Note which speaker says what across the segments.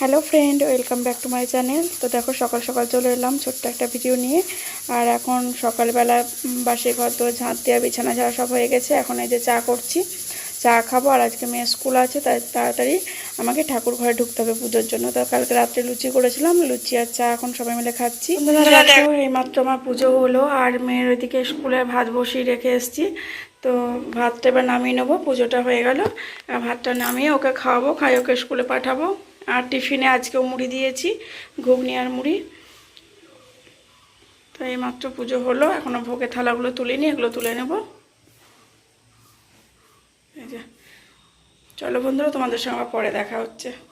Speaker 1: Hello friend welcome back to my channel. তো দেখো সকাল সকাল চলে এলাম ছোট্ট একটা ভিডিও নিয়ে। আর এখন সকালবেলা বাসে ঘর তো ঝাঁট দেওয়া বিছানা ঝাড়া সব হয়ে গেছে। এখন এই যে চা করছি চা খাব। আর আজকে মেয়ে স্কুল আছে তাই তাড়াতাড়ি আমাকে ঠাকুর ঘরে ঢুকতে হবে পুজোর জন্য। তো কালকে রাত্রে লুচি করেছিলাম লুচি আর চা এখন সবাই মিলে খাচ্ছি। এইমাত্র আমার পুজো হলো আর মেয়ের ওইদিকে স্কুলে ভাত বসিয়ে রেখে এসেছি। তো ভাতটা এবার নামিয়ে নেব পুজোটা হয়ে গেল। আর ভাতটা নামিয়ে ওকে খাওয়াবো খাই ওকে স্কুলে পাঠাবো। আর টিফিনে আজকেও মুড়ি দিয়েছি, ঘুগনি আর মুড়ি। তো এইমাত্র পুজো হলো এখনও ভোগে থালাগুলো তুলিনি, এগুলো তুলে নেব। এই যে। চলো বন্ধুরা, তোমাদের সঙ্গে পরে দেখা হচ্ছে।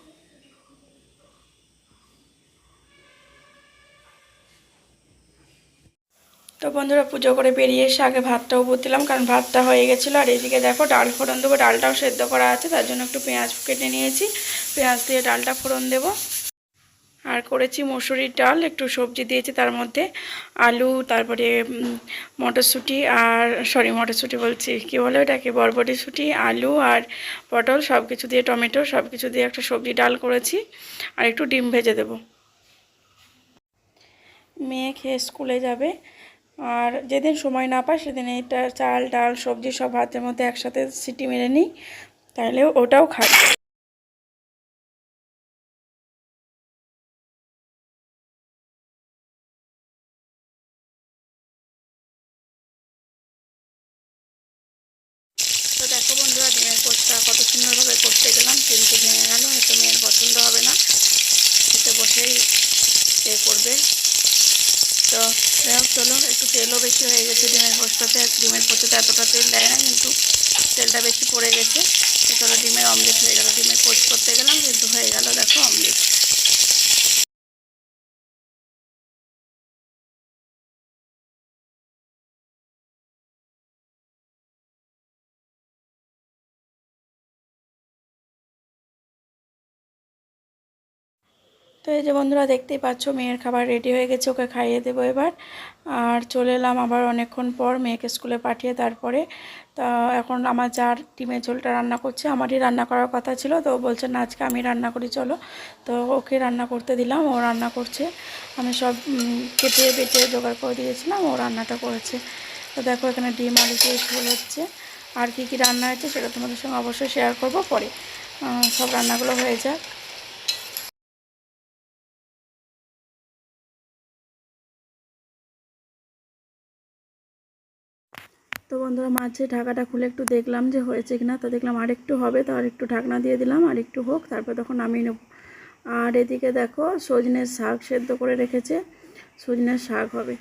Speaker 1: তো বন্ধুরা পুজো করে বেরিয়ে এসে আগে ভাতটাও দিলাম কারণ ভাতটা হয়ে গেছিল। আর এদিকে দেখো ডাল ফোড়ন দেবো, ডালটাও সেদ্ধ করা আছে, তার জন্য একটু পেঁয়াজ কেটে নিয়েছি। পেঁয়াজ দিয়ে ডালটা ফোড়ন দেবো। আর করেছি মসুরির ডাল, একটু সবজি দিয়েছি তার মধ্যে আলু, তারপরে মটরশুঁটি আর সরি মটরশুঁটি বলছি, কী বলে ওটাকে? বরবটি বরবটিশুঁটি আলু আর পটল সব কিছু দিয়ে টমেটো সব কিছু দিয়ে একটা সবজি ডাল করেছি। আর একটু ডিম ভেজে দেবো। মেয়ে খেয়ে স্কুলে যাবে। আর যেদিন সময় না পায় সেদিন এইটা চাল, ডাল, সবজি সব ভাতের মধ্যে একসাথে সিটি মেরে নিই, তাহলে ওটাও সুন্দরভাবে করতে গেলাম, কিন্তু ভেঙে গেল, হয়তো মেয়ের পছন্দ হবে না। খেতে বসেই এ করবে। তো যাই হোক চলো একটু তেলও বেশি হয়ে গেছে, ডিমের পোস্টটাতে ডিমের পোস্টতে এতটা তেল দেয় না, কিন্তু তেলটা বেশি পড়ে গেছে। তো চলো, ডিমের অমলেট হয়ে গেল। ডিমের কোচ করতে গেলাম, কিন্তু হয়ে গেল, দেখো অমলেট তো এই যে বন্ধুরা দেখতেই পাচ্ছ, মেয়ের খাবার রেডি হয়ে গেছে, ওকে খাইয়ে দেবো এবার। আর চলে এলাম আবার অনেকক্ষণ পর মেয়েকে স্কুলে পাঠিয়ে তারপরে। তা এখন আমার যার ডিমের ঝোলটা রান্না করছে, আমারই রান্না করার কথা ছিল, তো বলছে, না, আজকে আমি রান্না করি, চলো। তো ওকে রান্না করতে দিলাম, ও রান্না করছে। আমি সব কেটে বেটে জোগাড় করে দিয়েছিলাম, ও রান্নাটা করেছে। তো দেখো, এখানে ডিম, আলু দিয়ে ঝোল হচ্ছে। আর কি কি রান্না হয়েছে সেটা তোমাদের সঙ্গে অবশ্যই শেয়ার করব পরে। সব রান্নাগুলো হয়ে যাক। তো বন্ধুরা মাঝে ঢাকাটা খুলে একটু দেখলাম যে হয়েছে কিনা, তো দেখলাম আর একটু হবে, তো আর একটু ঢাকনা দিয়ে দিলাম আর একটু হোক, তারপর তখন আমি নেব। আর এদিকে দেখো সজনের শাক সেদ্ধ করে রেখেছে, সজনের শাক হবে।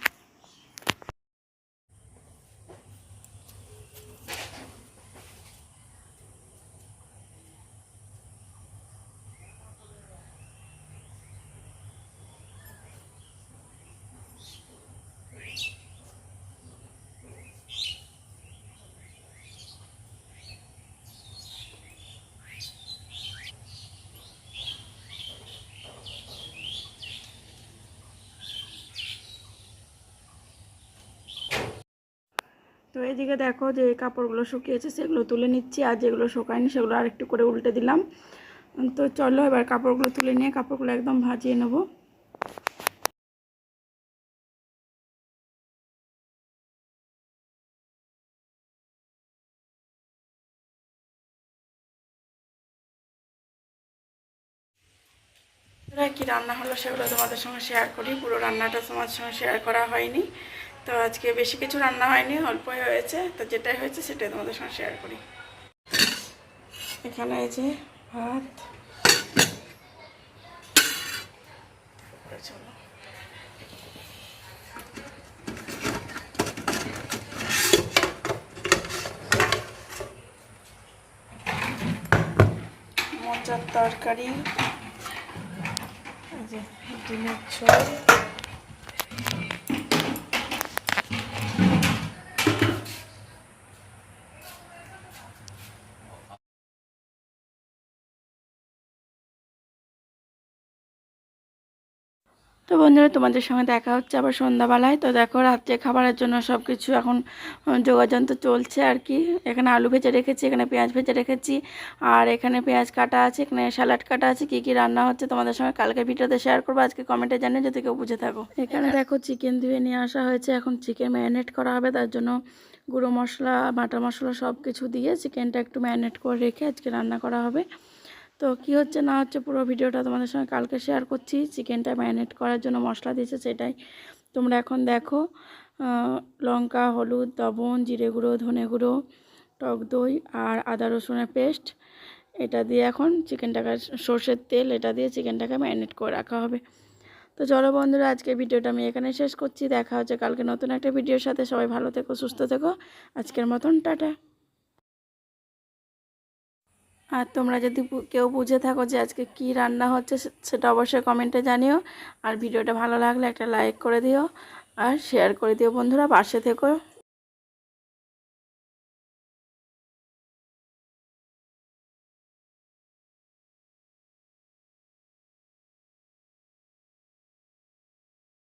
Speaker 1: তো এদিকে দেখো যে কাপড়গুলো শুকিয়েছে, সেগুলো তুলে নিচ্ছি। আর যেগুলো শুকায়নি, সেগুলো আরেকটু করে উল্টে দিলাম। তো চলো এবার কাপড়গুলো তুলে নিয়ে কাপড়গুলো একদম ভাজিয়ে নেব। কি রান্না হলো সেগুলো তোমাদের সঙ্গে শেয়ার করি। পুরো রান্নাটা তোমাদের সঙ্গে শেয়ার করা হয়নি। তো আজকে বেশি কিছু রান্না হয়নি, অল্পই হয়েছে। তো যেটাই হয়েছে সেটাই তোমাদের সঙ্গে শেয়ার করি। এখানে এই যে ভাত। তরকারি। ডিমের ঝোল। তো বন্ধুরা, তোমাদের সঙ্গে দেখা হচ্ছে আবার সন্ধ্যাবেলায়। তো দেখো, রাত্রে খাবারের জন্য সব কিছু এখন যোগাযন্ত্র চলছে আর কি। এখানে আলু ভেজে রেখেছি, এখানে পেঁয়াজ ভেজে রেখেছি, আর এখানে পেঁয়াজ কাটা আছে, এখানে স্যালাড কাটা আছে, কী কী রান্না হচ্ছে তোমাদের সঙ্গে কালকে ভিডিওতে শেয়ার করব, আজকে কমেন্টে জানিয়ে যদি কেউ বুঝে থাকো। এখানে দেখো চিকেন ধুয়ে নিয়ে আসা হয়েছে, এখন চিকেন ম্যারিনেট করা হবে, তার জন্য গুঁড়ো মশলা বাটা মশলা সব কিছু দিয়ে চিকেনটা একটু ম্যারিনেট করে রেখে আজকে রান্না করা হবে। তো কি হচ্ছে না হচ্ছে পুরো ভিডিওটা তোমাদের সঙ্গে কালকে শেয়ার করছি। চিকেনটা ম্যারিনেট করার জন্য মশলা দিয়েছে সেটাই। তোমরা এখন দেখো লঙ্কা, হলুদ, লবণ, জিরে গুঁড়ো, ধনে গুঁড়ো, টক দই আর আদা রসুনের পেস্ট। এটা দিয়ে এখন চিকেনটাকে সর্ষের তেল এটা দিয়ে চিকেনটাকে ম্যারিনেট করে রাখা হবে। তো চলো বন্ধুরা, আজকে ভিডিওটা আমি এখানে শেষ করছি। দেখা হচ্ছে কালকে নতুন একটা ভিডিওর সাথে। সবাই ভালো থেকো, সুস্থ থেকো। আজকের মতন, টাটা। আর তোমরা যদি কেউ বুঝে থাকো যে আজকে কি রান্না হচ্ছে সেটা অবশ্যই কমেন্টে জানিও। আর ভিডিওটা ভালো লাগলে একটা লাইক করে দিও আর শেয়ার করে দিও বন্ধুরা। পাশে থেকো।